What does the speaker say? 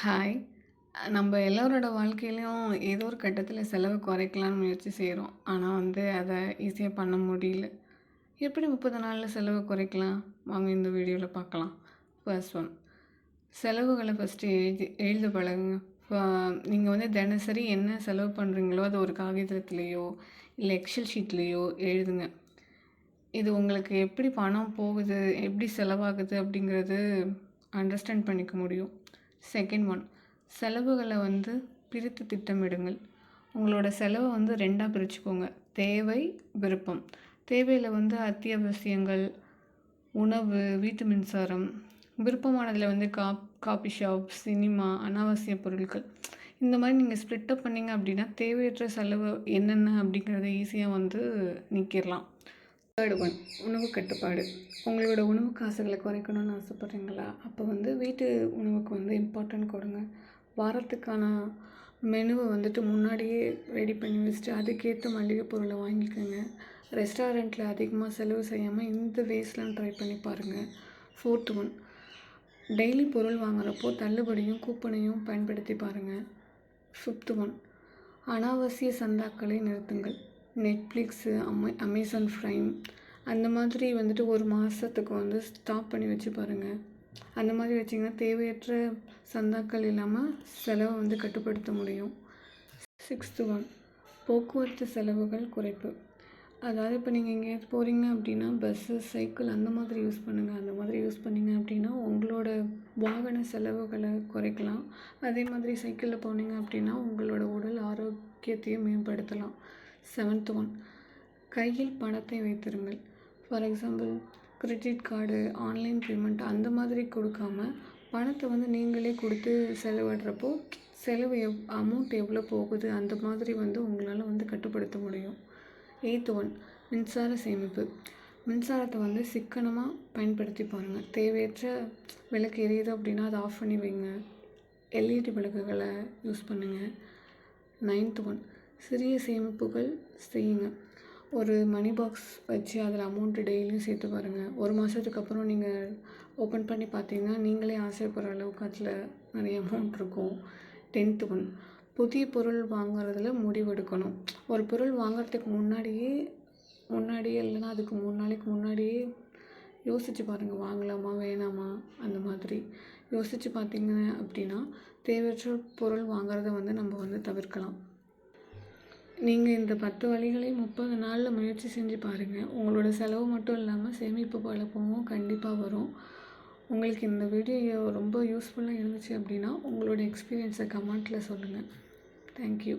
Hi. நம்ம எல்லோரோட வாழ்க்கையிலையும் ஏதோ ஒரு கட்டத்தில் செலவு குறைக்கலான்னு முயற்சி செய்கிறோம் ஆனால் வந்து அதை ஈஸியாக பண்ண முடியல. எப்படி முப்பது நாளில் செலவு குறைக்கலாம்? வாங்க இந்த வீடியோவில் பார்க்கலாம். ஃபர்ஸ்ட் ஒன் செலவுகளை ஃபஸ்ட்டு எழுதி எழுத பழகுங்க. நீங்கள் வந்து தினசரி என்ன செலவு பண்ணுறீங்களோ அது ஒரு காகிதத்துலேயோ இல்லை எக்ஸல் ஷீட்லேயோ எழுதுங்க. இது உங்களுக்கு எப்படி பணம் போகுது, எப்படி செலவாகுது அப்படிங்கிறது அண்டர்ஸ்டாண்ட் பண்ணிக்க முடியும். செகண்ட் ஒன் செலவுகளை வந்து பிரித்து திட்டமிடுங்கள். உங்களோட செலவை வந்து ரெண்டாக பிரிச்சுக்கோங்க. தேவை, விருப்பம். தேவையில் வந்து அத்தியாவசியங்கள், உணவு, வீட்டு மின்சாரம். விருப்பமானதில் வந்து காப் காபி ஷாப், சினிமா, அனாவசிய பொருட்கள். இந்த மாதிரி நீங்கள் ஸ்ப்ளிட்டப் பண்ணிங்க பண்ணீங்க அப்படின்னா, தேவையற்ற செலவு என்னென்ன அப்படிங்கிறத ஈஸியாக வந்து நிற்கிடலாம் தேர்ட் ஒன் உணவு கட்டுப்பாடு. உங்களோட உணவு காசுகளை குறைக்கணும்னு ஆசைப்பட்றீங்களா அப்போ வந்து வீட்டு உணவுக்கு வந்து இம்பார்ட்டன்ட் கொடுங்க. வாரத்துக்கான மெனுவை வந்துட்டு முன்னாடியே ரெடி பண்ணி வச்சுட்டு, அதுக்கேற்ற மளிகை பொருளை வாங்கிக்கோங்க. ரெஸ்டாரண்ட்டில் அதிகமாக செலவு செய்யாமல் இந்த வேஸ்ட்லாம் ட்ரை பண்ணி பாருங்க. ஃபோர்த் ஒன் டெய்லி பொருள் வாங்குறப்போ தள்ளுபடியும், கூப்பனையும் பயன்படுத்தி பாருங்கள் ஃபிஃப்த் ஒன் அனாவசிய சந்தாக்களை நிறுத்துங்கள். நெட்ஃப்ளிக்ஸு, அமே அமேசான் ப்ரைம் அந்த மாதிரி வந்துட்டு ஒரு மாதத்துக்கு வந்து ஸ்டாப் பண்ணி வச்சு பாருங்கள் அந்த மாதிரி வச்சீங்கன்னா, தேவையற்ற சந்தாக்கள் இல்லாமல் செலவை வந்து கட்டுப்படுத்த முடியும். சிக்ஸ்த்து ஒன் போக்குவரத்து செலவுகள் குறைப்பு. அதாவது இப்போ நீங்கள் எங்கேயாவது போகிறீங்க அப்படின்னா, பஸ்ஸு, சைக்கிள் அந்த மாதிரி யூஸ் பண்ணுங்கள் அந்த மாதிரி யூஸ் பண்ணீங்க அப்படின்னா, உங்களோட வாகன செலவுகளை குறைக்கலாம். அதே மாதிரி சைக்கிளில் போனீங்க அப்படின்னா, உங்களோட உடல் ஆரோக்கியத்தையும் மேம்படுத்தலாம். செவன்த் ஒன் கையில் பணத்தை வைத்திருங்கள். For example credit card, online payment அந்த மாதிரி கொடுக்காம, பணத்தை வந்து நீங்களே கொடுத்து செலவிடுறப்போ, செலவு எவ் அமௌண்ட் எவ்வளோ போகுது அந்த மாதிரி வந்து உங்களால் வந்து கட்டுப்படுத்த முடியும். எயித்து ஒன் மின்சார சேமிப்பு. மின்சாரத்தை வந்து சிக்கனமாக பயன்படுத்தி பாருங்கள் தேவையற்ற விளக்கு எரியுது அப்படின்னா, அதை ஆஃப் பண்ணி வைங்க. எல்இடி விளக்குகளை யூஸ் பண்ணுங்கள் நைன்த் ஒன் சிறிய சேமிப்புகள் செய்யுங்க. ஒரு மணி பாக்ஸ் வச்சு அதில் அமௌண்ட்டு டெய்லியும் சேர்த்து பாருங்கள் ஒரு மாதத்துக்கு அப்புறம் நீங்கள் ஓப்பன் பண்ணி பார்த்தீங்கன்னா, நீங்களே ஆசைப்படுற அளவுக்கு அதில் நிறைய அமௌண்ட் இருக்கும். டென்த்து ஒன் புதிய பொருள் வாங்குறதுல முடிவெடுக்கணும். ஒரு பொருள் வாங்குறதுக்கு முன்னாடியே முன்னாடியே இல்லைன்னா அதுக்கு மூணு நாளைக்கு முன்னாடியே யோசிச்சு பாருங்கள் வாங்கலாமா? வேணாமா? அந்த மாதிரி. யோசிச்சு பார்த்தீங்க அப்படின்னா, தேவையற்ற பொருள் வாங்குறத வந்து நம்ம வந்து தவிர்க்கலாம். நீங்கள் இந்த 10 வழிகளையும் முப்பது நாளில் முயற்சி செஞ்சு பாருங்கள் உங்களோட செலவு மட்டும் இல்லாமல் சேமிப்பு பழக்கமும் கண்டிப்பாக வரும். உங்களுக்கு இந்த வீடியோ ரொம்ப யூஸ்ஃபுல்லாக இருந்துச்சு அப்படின்னா, உங்களோட எக்ஸ்பீரியன்ஸை கமெண்ட்டில் சொல்லுங்கள் தேங்க் யூ.